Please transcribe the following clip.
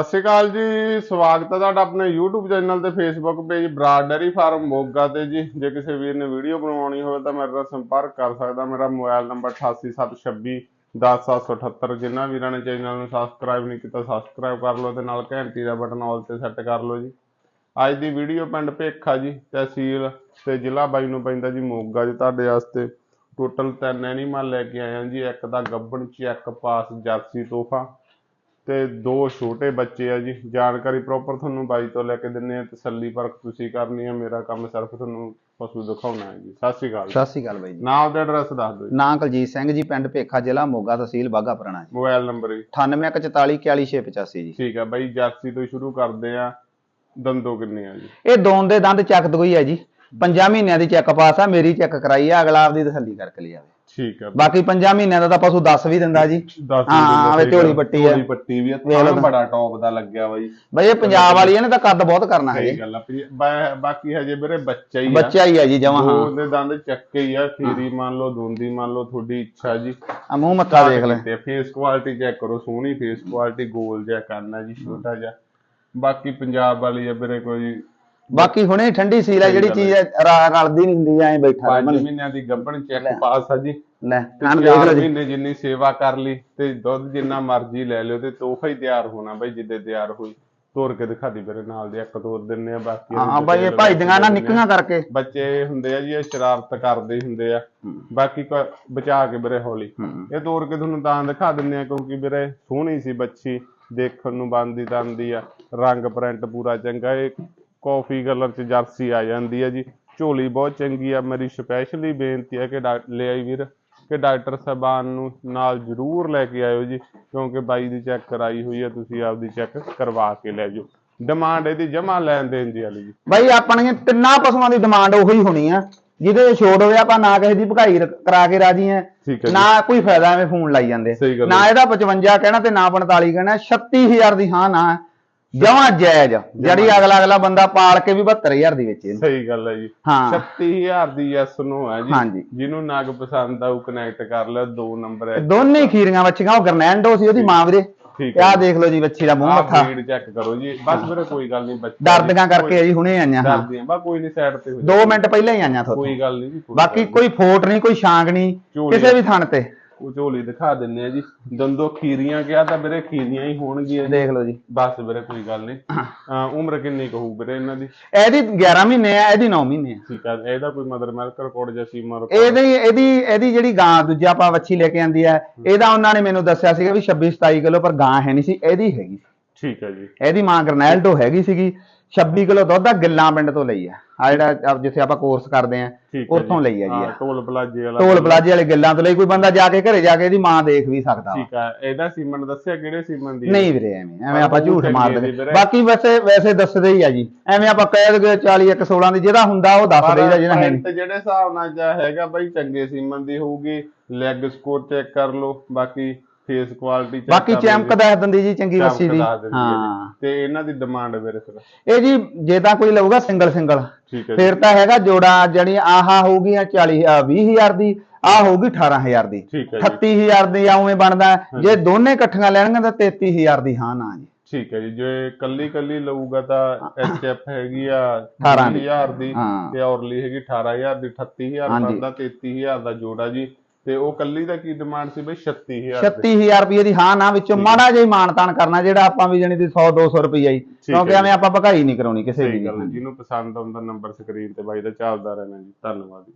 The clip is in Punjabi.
ਸਤਿ ਸ਼੍ਰੀ ਅਕਾਲ ਜੀ, ਸਵਾਗਤ ਹੈ ਤੁਹਾਡਾ ਆਪਣੇ YouTube ਚੈਨਲ ਤੇ Facebook page Brar dairy farm Moga ਤੇ ਜੀ। ਜੇ ਕਿਸੇ ਵੀਰ ਨੇ ਵੀਡੀਓ ਬਣਵਾਉਣੀ ਹੋਵੇ ਤਾਂ ਮੇਰੇ ਨਾਲ ਸੰਪਰਕ ਕਰ ਸਕਦਾ। ਮੇਰਾ ਮੋਬਾਈਲ ਨੰਬਰ 8876 10778 ਜਿਨ੍ਹਾਂ ਵੀਰਾਂ ਨੇ ਚੈਨਲ ਨੂੰ ਸਬਸਕ੍ਰਾਈਬ ਨਹੀਂ ਕੀਤਾ ਸਬਸਕ੍ਰਾਈਬ ਕਰ ਲਓ ਤੇ ਨਾਲ ਘੰਟੀ ਦਾ ਬਟਨ ਆਲ ਤੇ ਸੈੱਟ ਕਰ ਲਓ ਜੀ। ਅੱਜ ਦੀ ਵੀਡੀਓ ਪਿੰਡ ਭੇਖਾ ਜੀ, ਤਹਿਸੀਲ ਤੇ ਜ਼ਿਲ੍ਹਾ ਬਾਈ ਨੂੰ ਪੈਂਦਾ ਜੀ ਮੋਗਾ ਜੀ। ਤੁਹਾਡੇ ਵਾਸਤੇ ਟੋਟਲ ਤਿੰਨ ਐਨੀਮਲ ਲੈ ਕੇ ਆਇਆ ਜੀ, ਇੱਕ ਦਾ ਗੱਬਣ ਚੈੱਕ ਪਾਸ ਜਰਸੀ ਤੋਹਫਾ। ਤੇ ਦੋ ਛੋਟੇ ਬੱਚੇ ਆ ਜੀ ਜਾਣਕਾਰੀ ਪ੍ਰੋਪਰ ਤੁਹਾਨੂੰ ਬਾਈ ਤੋਂ ਲੈ ਕੇ ਦਿੰਨੇ ਆ ਤਸੱਲੀ ਪਰਖ ਤੁਸੀਂ ਕਰਨੀ ਆ ਮੇਰਾ ਕੰਮ ਸਿਰਫ ਤੁਹਾਨੂੰ ਪਸ਼ੂ ਦਿਖਾਉਣਾ ਹੈ ਜੀ। ਸਤਿ ਸ਼੍ਰੀ ਅਕਾਲ। ਸਤਿ ਸ਼੍ਰੀ ਅਕਾਲ ਬਾਈ ਜੀ। ਨਾਮ ਤੇ ਐਡਰੈਸ ਦੱਸ ਦਿਓ ਜੀ। ਨਾਂ ਕੁਲਜੀਤ ਸਿੰਘ ਜੀ ਪਿੰਡ ਭੇਖਾ ਜ਼ਿਲ੍ਹਾ ਮੋਗਾ ਤਹਿਸੀਲ ਬਾਘਾ ਪੁਰਾਣਾ ਜੀ। ਮੋਬਾਈਲ ਨੰਬਰ ਜੀ। 9844464685 ਜੀ। ਠੀਕ ਹੈ ਬਾਈ ਜਰਸੀ ਤੋਂ ਸ਼ੁਰੂ ਕਰਦੇ ਆ ਦੰਦੋ ਕਿੰਨੇ ਆ ਜੀ? ਇਹ ਦੋਨ ਦੇ ਦੰਦ ਚੱਕ ਦਗੋਈ ਹੈ ਜੀ। ਪੰਜਾਂ ਮਹੀਨਿਆਂ ਦੀ ਚੈੱਕ ਪਾਸ ਆ ਮੇਰੀ ਚੈੱਕ ਕਰਾਈ ਆ ਅਗਲਾ ਆਪਦੀ ਤਸੱਲੀ ਕਰਕੇ ਲਿਆਵੇ। ਠੀਕ ਹੈ ਬਾਕੀ ਪੰਜਾਂ ਮਹੀਨਿਆਂ ਦਾ ਤਾਂ ਪਸ਼ੂ ਦੱਸ ਵੀ ਦਿੰਦਾ ਜੀ। ਹਾਂ, ਸਹੀ ਝੋਲੀ। ਪੱਟੀ ਆ। ਝੋਲੀ ਪੱਟੀ ਵੀ ਆ ਥਣ ਬੜਾ ਟੌਪ ਦਾ ਲੱਗਿਆ ਬਾਈ। ਬਈ ਇਹ ਪੰਜਾਬ ਵਾਲੀ ਇਹਨੇ ਤਾਂ ਕੱਦ ਬਹੁਤ ਕਰਨਾ ਹੈ ਗੱਲ ਆ ਵੀ ਬਾਕੀ ਹਜੇ ਵੀਰੇ ਬੱਚਾ ਹੀ ਆ। ਬੱਚਾ ਹੀ ਹੈ ਜੀ ਜਮਾ ਹਾਂ। ਦੋ ਦੇ ਦੰਦ ਚੱਕੇ ਹੀ ਆ ਖੀਰੀ ਮੰਨ ਲਓ ਦੁੰਦੀ ਮੰਨ ਲਓ ਤੁਹਾਡੀ ਇੱਛਾ ਜੀ। ਆ ਮੂੰਹ ਮੱਥਾ ਦੇਖ ਲੈ। ਤੇ ਫੇਸ ਕੁਆਲਿਟੀ ਚੈੱਕ ਕਰੋ ਸੋਹਣੀ ਫੇਸ ਕੁਆਲਿਟੀ ਗੋਲ ਜਿਹਾ ਕਰਨਾ ਜੀ ਛੋਟਾ ਜਿਹਾ। ਬਾਕੀ ਪੰਜਾਬ ਵਾਲੀ ਆ ਵੀਰੇ ਕੋਈ ਬਾਕੀ ਹੁਣੇ ਠੰਡੀ ਸੀਲ ਹੈ ਜਿਹੜੀ ਚੀਜ਼ ਰਲਦੀ ਨਹੀਂ ਹੁੰਦੀ ਐ ਬੈਠਾ 5 ਰਹਿਣਾ। ਮਹੀਨਿਆਂ ਦੀ ਗੱਭਣ ਚੈੱਕ ਪਾਸ ਆ ਜੀ। ਲੈ ਕੰਨ ਦੇਖ ਲਓ ਜੀ। ਮਹੀਨੇ ਜਿੰਨੀ ਸੇਵਾ ਕਰ ਲਈ ਤੇ ਦੁੱਧ ਜਿੰਨਾ ਮਰਜ਼ੀ ਲੈ ਲਿਓ ਤੇ ਤੋਹਫਾ ਹੀ ਤਿਆਰ ਹੋਣਾ ਬਾਈ ਜਿੱਦੇ ਤਿਆਰ ਹੋਈ। ਤੋਰ ਕੇ ਦਿਖਾ ਦੀ ਵੀਰੇ ਨਾਲ ਦੇ ਇੱਕ ਤੋਰ ਦਿੰਨੇ ਆ ਬਾਕੀ ਹਾਂ ਬਾਈ ਇਹ ਭਾਈ ਦੀਆਂ ਨਾ ਨਿੱਕੀਆਂ ਕਰਕੇ। ਬੱਚੇ ਹੁੰਦੇ ਆ ਜੀ ਇਹ ਸ਼ਰਾਰਤ ਕਰਦੇ ਹੁੰਦੇ ਆ। ਬਾਕੀ ਬਚਾ ਕੇ ਵੀਰੇ ਹੌਲੀ। ਇਹ ਤੋੜ ਕੇ ਤੁਹਾਨੂੰ ਤਾਂ ਦਿਖਾ ਦਿੰਨੇ ਆ ਕਿਉਂਕਿ ਵੀਰੇ ਸੋਹਣੀ ਸੀ ਬੱਚੀ ਦੇਖਣ ਨੂੰ ਬੰਦੀ ਤੰਦੀ ਆ ਰੰਗ ਪ੍ਰਿੰਟ ਪੂਰਾ ਚੰਗਾ ਇਹ ਕਾਫੀ ਕਲਰ ਚ ਜਰਸੀ ਆ ਜਾਂਦੀ ਆ ਜੀ। ਝੋਲੀ ਬਹੁਤ ਚੰਗੀ ਆ। ਮੇਰੀ ਸਪੈਸ਼ਲੀ ਬੇਨਤੀ ਆ ਕਿ ਲੈ ਆਈ ਵੀਰ ਕਿ ਡਾਕਟਰ ਸਾਹਿਬਾਨ ਨੂੰ ਨਾਲ ਜ਼ਰੂਰ ਲੈ ਕੇ ਆਇਓ ਜੀ ਕਿਉਂਕਿ ਬਾਈ ਦੀ ਚੈੱਕ ਕਰਾਈ ਹੋਈ ਆ ਤੁਸੀਂ ਆਪਦੀ ਚੈੱਕ ਕਰਵਾ ਕੇ ਲੈ ਜਾਓ। ਡਿਮਾਂਡ ਇਹਦੀ ਜਮਾ ਲੈਣ ਦੇਣ ਦੀ ਵਾਲੀ ਜੀ। ਬਈ ਆਪਣੀਆਂ ਤਿੰਨਾਂ ਪਸ਼ੂਆਂ ਦੀ ਡਿਮਾਂਡ ਉਹੀ ਹੋਣੀ ਆ ਜਿਹਦੇ 'ਚ ਛੋੜ ਹੋਵੇ ਆਪਾਂ ਨਾ ਕਿਸੇ ਦੀ ਭਕਾਈ ਰ- ਕਰਾ ਕੇ ਰਾਜੀ ਹੈ ਜੀ। ਨਾ ਕੋਈ ਫਾਇਦਾ ਐਵੇਂ ਫੋਨ ਲਾਈ ਜਾਂਦੇ। ਨਾ ਇਹਦਾ 55 ਕਹਿਣਾ ਤੇ ਨਾ 45 ਕਹਿਣਾ 36000 ਦੀ ਹਾਂ ਨਾ। ਜਮਾ ਜਾਇਜ਼। ਜਿਹੜੀ ਅਗਲਾ ਅਗਲਾ ਬੰਦਾ ਪਾਲ ਕੇ ਵੀ 72000 ਦੀ ਵੇਚੇ। ਸਹੀ ਗੱਲ ਹੈ ਜੀ। ਹਾਂ। 36000 ਦੀ ਯੈਸ ਨੋ ਹੈ ਜੀ। ਜਿਹਨੂੰ ਨਗ ਪਸੰਦ ਆਊ ਕਨੈਕਟ ਕਰ ਲਿਓ ਦੋ ਨੰਬਰ ਹੈ। ਦੋਨੇ ਹੀ ਖੀਰੀਆਂ ਬੱਚੀਆਂ ਉਹ ਗਰਨੈਂਡੋ ਸੀ ਉਹਦੀ ਮਾਂ ਵੀਰੇ। ਠੀਕ ਤੇ ਆਹ ਦੇਖ ਲਓ ਜੀ ਬੱਚੀ ਦਾ ਮੂੰਹ ਮੱਥਾ। ਬਰੀਡ ਚੈੱਕ ਕਰੋ ਜੀ। ਬਸ ਵੀਰੇ ਕੋਈ ਗੱਲ ਨਹੀਂ ਬੱਚਾ ਦਰਦੀਆਂ ਕਰਕੇ ਜੀ ਹੁਣੇ ਆਈਆਂ ਹਾਂ। ਦਰਦੀਆਂ। ਬਾ ਕੋਈ ਨਹੀਂ ਸਾਈਡ ਤੇ ਹੋ ਜਾ 2 ਮਿੰਟ ਪਹਿਲਾਂ ਹੀ ਆਈਆਂ ਤੁਹਾਨੂੰ ਕੋਈ ਗੱਲ ਨਹੀਂ ਜੀ ਬਾਕੀ ਕੋਈ ਫੋਟ ਨਹੀਂ ਕੋਈ ਛਾਂਗ ਨਹੀਂ ਕਿਸੇ ਵੀ ਥਣ ਤੇ। ਉਹ ਝੋਲੀ ਦਿਖਾ ਦਿੰਨੇ ਆ ਜੀ। ਦੰਦੋ ਖੀਰੀਆਂ ਕਿਹਾ ਤਾਂ ਵੀਰੇ ਖੀਰੀਆਂ ਹੀ ਹੋਣਗੀਆਂ ਜੀ। ਦੇਖ ਲਓ ਜੀ। ਬਸ ਵੀਰੇ ਕੋਈ ਗੱਲ ਨਹੀਂ। ਅਹ ਉਮਰ ਕਿੰਨੀ ਕਹੂ ਵੀਰੇ ਇਹਨਾਂ ਦੀ? ਇਹਦੀ 11 ਮਹੀਨੇ ਆ ਇਹਦੀ 9 ਮਹੀਨੇ ਆ। ਠੀਕ ਆ ਇਹਦਾ ਕੋਈ ਮਦਰ ਮਿਲਕ ਰਿਕਾਰਡ ਜਾਂ ਸੀਮਾ ਰਿਕਾਰਡ? ਇਹਦੀ ਇਹਦੀ ਇਹਦੀ ਜਿਹੜੀ ਗਾਂ ਦੂਜਾ ਆਪਾਂ ਵੱਛੀ ਲੈ ਕੇ ਆਂਦੀ ਆ ਇਹਦਾ ਉਹਨਾਂ ਨੇ ਮੈਨੂੰ ਦੱਸਿਆ ਸੀਗਾ ਵੀ 26 27 ਕਿਲੋ ਪਰ ਗਾਂ ਹੈ ਨਹੀਂ ਸੀ ਇਹਦੀ ਹੈਗੀ ਸੀ। ਠੀਕ ਹੈ ਜੀ ਇਹਦੀ ਮਾਂ ਗਰਨੈਲਡੋ ਹੈਗੀ ਸੀਗੀ 26 ਕਿਲੋ ਦੁੱਧ ਆ ਗਿੱਲਾਂ ਪਿੰਡ ਤੋਂ ਲਈ ਆ ਆ ਜਿਹੜਾ ਆਪ ਜਿੱਥੇ ਆਪਾਂ ਕੋਰਸ ਕਰਦੇ ਆ ਠੀਕ ਹੈ। ਉੱਥੋਂ ਲਈ ਆ ਜੀ ਹਾਂ ਆ। ਟੋਲ ਪਲਾਜੇ ਵਾਲਾ ਢੋਲ ਪਲਾਜੇ ਵਾਲੇ ਗਿੱਲਾਂ ਤੋਂ ਲਈ ਕੋਈ ਬੰਦਾ ਜਾ ਕੇ ਘਰੇ ਜਾ ਕੇ ਇਹਦੀ ਮਾਂ ਦੇਖ ਵੀ ਸਕਦਾ ਵਾ। ਠੀਕ ਆ ਇਹਦਾ ਸੀਮਨ ਦੱਸਿਆ ਕਿਹੜੇ ਸੀਮਨ ਦੀ ਹੈ? ਨਹੀਂ ਵੀਰੇ ਐਵੇਂ ਐਵੇਂ ਆਪਾਂ ਝੂਠ ਮਾਰ ਹੈ ਦਿੰਦੇ ਜੀ ਵੀਰੇ। ਬਾਕੀ ਵੈਸੇ ਵੈਸੇ ਦੱਸਦੇ ਹੀ ਆ ਜੀ ਐਵੇਂ ਆਪਾਂ ਕਹਿ ਦਗੇ 40 ਇੱਕ 16 ਦੀ ਜਿਹਦਾ ਹੁੰਦਾ ਉਹ ਦੱਸ ਦੇਈਦਾ ਜਿਹੜਾ ਹੈ ਨਹੀਂ ਤੇ ਜਿਹੜੇ ਹਿਸਾਬ ਨਾਲ ਜਾਂ ਹੈਗਾ ਬਾਈ ਚੰਗੇ ਸੀਮਨ ਦੀ ਹੋਊਗੀ ਲੈਗ ਸਕੋਰ ਚੈੱਕ ਕਰ ਲਓ ਬਾਕੀ ਫੇਸ ਕੁਆਲਿਟੀ ਬਾਕੀ ਚਮਕ ਦੱਸ ਦਿੰਦੀ ਜੀ ਚੰਗੀ ਵੱਛੀ ਦੀ। ਹਾਂ ਤੇ ਇਹਨਾਂ ਦੀ ਡਿਮਾਂਡ ਵੀਰੇ ਫਿਰ ਇਹ ਜੀ ਜੇ ਤਾਂ ਕੋਈ ਲਊਗਾ ਸਿੰਗਲ ਸਿੰਗਲ ਠੀਕ ਹੈ ਜੀ। ਫਿਰ ਤਾਂ ਹੈਗਾ ਜੋੜਾ ਜਿਹੜੀ ਆਹਾ ਹੋਊਗੀ 40 ਅ, 20000 ਦੀ ਆ ਹੋਊਗੀ 18000 ਦੀ। ਠੀਕ ਹੈ ਜੀ। 38000 ਦੀ ਆਉਵੇਂ ਬਣਦਾ। ਜੇ ਦੋਨੇ ਇਕੱਠੀਆਂ ਲੈਣਗੇ ਤਾਂ 33000 ਦੀ ਹਾਂ ਨਾ ਜੀ। ਠੀਕ ਹੈ ਜੀ। ਜੇ ਕੱਲੀ ਕੱਲੀ ਲਊਗਾ ਤਾਂ ਐਚਐਫ ਹੈਗੀ ਆ 18 20000 ਦੀ। ਤੇ ਔਰਲੀ ਹੈਗੀ 18000 ਦੀ। 38000 ਹਾਂਜੀ। ਬਣਦਾ 33000 ਦਾ ਜੋੜਾ ਜੀ। ਤੇ ਉਹ ਕੱਲੀ ਦਾ ਕੀ ਡਿਮਾਂਡ ਸੀ ਬਈ? 36000 36000 ਰੁਪਏ। ਦੀ ਹਾਂ ਨਾ ਵਿੱਚੋਂ ਮਾੜਾ ਜਿਹਾ ਮਾਨਤਾਨ ਕਰਨਾ ਜਿਹੜਾ ਆਪਾਂ ਵੀ ਜਣੀ ਦੀ 100 200 ਰੁਪਈਆ ਹੀ। ਕਿਉਂਕਿ ਐਵੇਂ ਆਪਾਂ ਭਕਾਈ ਨਹੀਂ ਕਰਾਉਣੀ ਕਿਸੇ ਦੀ। ਜਿਹਨੂੰ ਪਸੰਦ ਆਉਂਦਾ ਨੰਬਰ ਸਕਰੀਨ ਤੇ ਬਾਈ ਦਾ ਚੱਲਦਾ ਰਹਿਣਾ ਜੀ। ਧੰਨਵਾਦ ਜੀ।